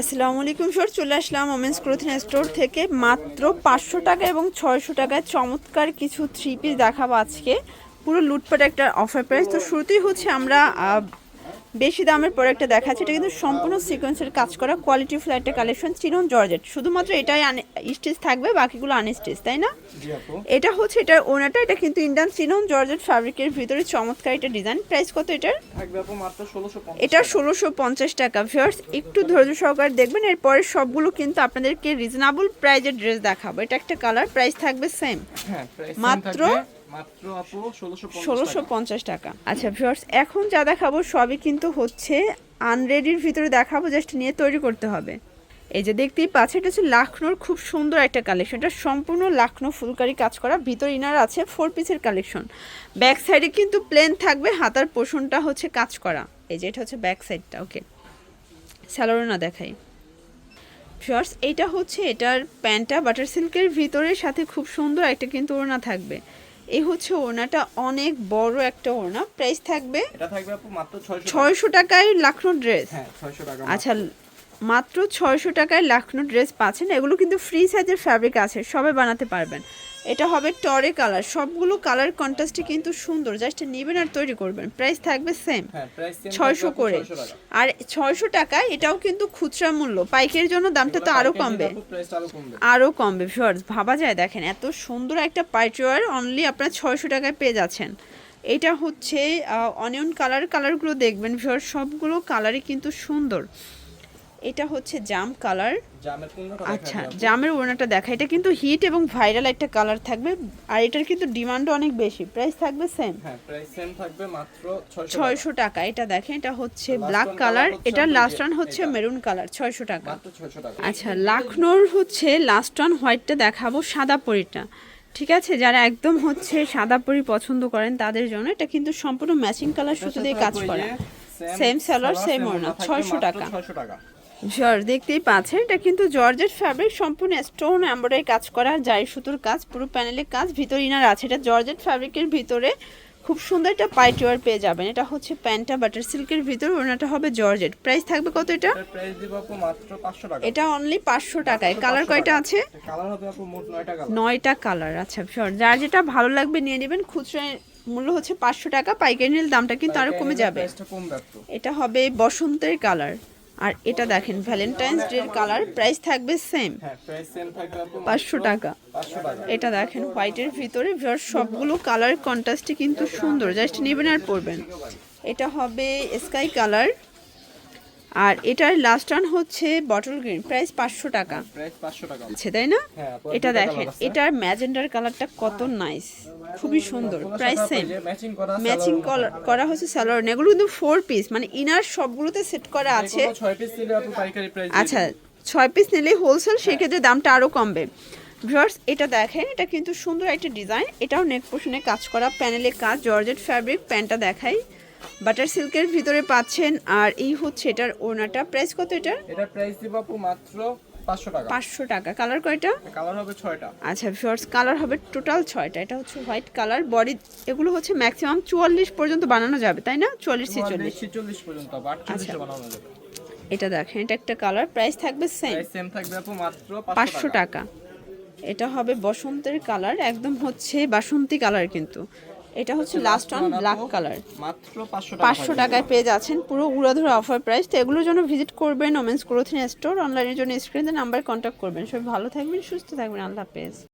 আসসালামু আলাইকুম স্যার চলে আসলাম ওমেন্স ক্লোথিং স্টোর থেকে। মাত্র পাঁচশো টাকা এবং ছয়শো টাকায় চমৎকার কিছু থ্রি পিস দেখাবো আজকে। পুরো লুটপাট একটা অফার প্রাইস তো শুরুতেই হচ্ছে আমরা বেশি দামের প্রোডাক্টটা দেখাচ্ছি। এটা কিন্তু সম্পূর্ণ সিকোয়েন্সের কাজ করা কোয়ালিটি ফুল একটা কালেকশন চিরন জর্জেট। শুধুমাত্র এটাই স্টিচ থাকবে বাকিগুলো আনস্টিচ তাই না? এটা হচ্ছে এটার ওনাটা এটা কিন্তু ইন্ডিয়ান চিনন জর্জেট ফ্যাব্রিকের ভিতরে চমৎকার এটা ডিজাইন প্রাইস কত এটার? এটা ষোলোশো পঞ্চাশ টাকা। ভিউয়ার্স একটু ধৈর্য সহকারে দেখবেন এরপরে সবগুলো কিন্তু আপনাদেরকে রিজনেবল প্রাইজের ড্রেস দেখাবো। এটা একটা কালার প্রাইস থাকবে সেম হ্যাঁ মাত্র? ষোলোশো পঞ্চাশ টাকা। আচ্ছা ভিউয়ার্স এখন যা দেখাবো সবই কিন্তু হচ্ছে আনরেডির ভিতরে দেখাবো জাস্ট নিয়ে তৈরি করতে হবে। এই যে দেখতেই পাচ্ছেন এটা হচ্ছে লাখনোর খুব সুন্দর একটা কালেকশন এটা সম্পূর্ণ লাখনো ফুলকারি কাজ করা। ভিতর ইনার আছে ফোর পিসের কালেকশন ব্যাক সাইডে কিন্তু প্লেন থাকবে, হাতার পোষণটা হচ্ছে কাজ করা। এই যে এটা হচ্ছে ব্যাক সাইডটা ওকে স্যালোরো না দেখাই। শর্টস এইটা হচ্ছে এটার প্যান্টটা বাটার সিল্কের ভিতরের সাথে খুব সুন্দর একটা কিন্তু ওড়না থাকবে। এই হচ্ছে ওড়নাটা অনেক বড় একটা ওড়না। প্রাইস থাকবে এটা থাকবে আপু মাত্র ছয়শো ছয়শো টাকায় লাখনো ড্রেস হ্যাঁ ছয়শো টাকা আচ্ছা মাত্র ছয়শো টাকায় লাখনো ড্রেস পাচ্ছেন। এগুলো কিন্তু ফ্রি সাইজের ফ্যাব্রিক আছে সবে বানাতে পারবেন। এটা হবে টরে কালার। সবগুলো কালার কন্ট্রাস্টে কিন্তু সুন্দর। জাস্ট নেবেন আর তৈরি করবেন। প্রাইস থাকবে সেম হ্যাঁ ছয়শো করে। আর ছয়শো টাকায় এটাও কিন্তু খুচরা মূল্য। পাইকের জন্য দামটা তো আরও কমবে। আরও কমবে। আরও কমবে। ভিউয়ার্স ভাবা যায় দেখেন এত সুন্দর একটা পাইচওয়ার অনলি আপনার ছয়শো টাকায় পেয়ে যাচ্ছেন। এটা হচ্ছে অনিয়ন কালার কালারগুলো দেখবেন ভিউয়ার্স সবগুলো কালারই কিন্তু সুন্দর। এটা হচ্ছে জাম কালার। আচ্ছা জামের ওড়নাটা দেখা এটা কিন্তু হিট এবং ভাইরাল একটা কালার থাকবে। আর এটার কিন্তু ডিমান্ডও অনেক বেশি। প্রাইস থাকবে সেম হ্যাঁ প্রাইস সেম থাকবে মাত্র ছয়শো টাকা। এটা দেখেন এটা হচ্ছে ব্ল্যাক কালার এটার লাস্ট ওয়ান হচ্ছে মেরুন কালার ছয়শো টাকা। মাত্র ছয়শো টাকা। আচ্ছা লাখনোর হচ্ছে লাস্ট ওয়ান হোয়াইটটা দেখাবো সাদা পরিটা। ঠিক আছে? যারা একদম হচ্ছে সাদা পরি পছন্দ করেন তাদের জন্য এটা কিন্তু সম্পূর্ণ ম্যাচিং কালার সুতো দিয়ে কাজ করা। সেম সালোয়ার সেম ওড়না ছয়শো টাকা। দেখতেই পাচ্ছেন এটা কিন্তু জর্জের ফ্যাব্রিক সম্পূর্ণ স্টোন এমব্রয়ডারি কাজ করা জারি সুতোর কাজ পুরো প্যানেলের কাজ ভিতর ইনার আছে। এটা জর্জেট ফ্যাব্রিকের ভিতরে খুব সুন্দর একটা পাইটিওয়ার পেয়ে যাবেন। এটা হচ্ছে প্যান্টটা বাটার সিল্কের ভিতর ওনাটা হবে জর্জেট। প্রাইস থাকবে কত এটা? প্রাইস দিব আপু মাত্র পাঁচশো টাকা। এটা অনলি পাঁচশো টাকায়। কালার কয়টা আছে? কালার হবে আপু মোট নয়টা কালার আচ্ছা শিওর যার যেটা ভালো লাগবে নিয়ে নেবেন। খুচরা মূল্য হচ্ছে পাঁচশো টাকা। পাইকারি নিলে দামটা কিন্তু আরও কমে যাবে। এটা হবে বসন্তের কালার আর এটা দেখেন ভ্যালেন্টাইন্স ডে কালার প্রাইস থাকবে সেম হ্যাঁ পাঁচশো টাকা। এটা দেখেন হোয়াইটের ভিতরে ভিউয়ার সবগুলো কালার কন্ট্রাস্টে কিন্তু সুন্দর। জাস্ট নেবেন আর পরবেন। এটা হবে স্কাই কালার আর এটার লাস্ট ওয়ান হচ্ছে বটল গ্রিন প্রাইস পাঁচশো টাকা। আছে তাই না? হ্যাঁ এটা দেখেন এটার ম্যাজেন্ডার কালারটা কত নাইস খুবই সুন্দর প্রাইস সেম ম্যাচিং করা করা হচ্ছে স্যালোয়ার এগুলো কিন্তু ফোর পিস মানে ইনার সবগুলোতে সেট করা আছে। আচ্ছা ছয় পিস নিলে হোলসেল সেক্ষেত্রে দামটা আরও কমবে। ভিউয়ার্স এটা দেখেন এটা কিন্তু সুন্দর একটা ডিজাইন এটাও নেক পোষণে কাজ করা প্যানেলে কাজ জর্জেট ফ্যাব্রিক প্যান্টটা দেখাই। বাটার সিল্কের ভিতরে পাচ্ছেন আর এই হচ্ছে এটার ওনাটা প্রাইস কত এটা এটার প্রাইস দিব আপু মাত্র পাঁচশো টাকা। পাঁচশো টাকা। কালার কয়টা? কালার হবে ছয়টা। আচ্ছা ভিউয়ার্স কালার হবে টোটাল ছয়টা। এটা হচ্ছে হোয়াইট কালার বডি এগুলো হচ্ছে ম্যাক্সিমাম চুয়াল্লিশ পর্যন্ত বানানো যাবে তাই না? চুয়াল্লিশ ছেচল্লিশ। ছিচল্লিশ পর্যন্ত আটচল্লিশে আচ্ছা। বানানো যাবে। এটা দেখেন এটা একটা কালার প্রাইস থাকবে সেম প্রাইস সেম থাকবে আপু মাত্র পাঁচশো টাকা। এটা হবে বসন্তের কালার একদম হচ্ছে বাসন্তী কালার কিন্তু। এটা হচ্ছে লাস্ট ওয়ান ব্ল্যাক কালার মাত্র পাঁচশো পাঁচশো টাকায় পেয়ে যাচ্ছেন পুরো উড়াধুরা অফার প্রাইস তো এগুলোর জন্য ভিজিট করবেন ওমেন্স ক্লোথিং স্টোর অনলাইনের জন্য স্ক্রিনে নাম্বার কন্ট্যাক্ট করবেন। সবাই ভালো থাকবেন সুস্থ থাকবেন। আল্লাহ হাফেজ।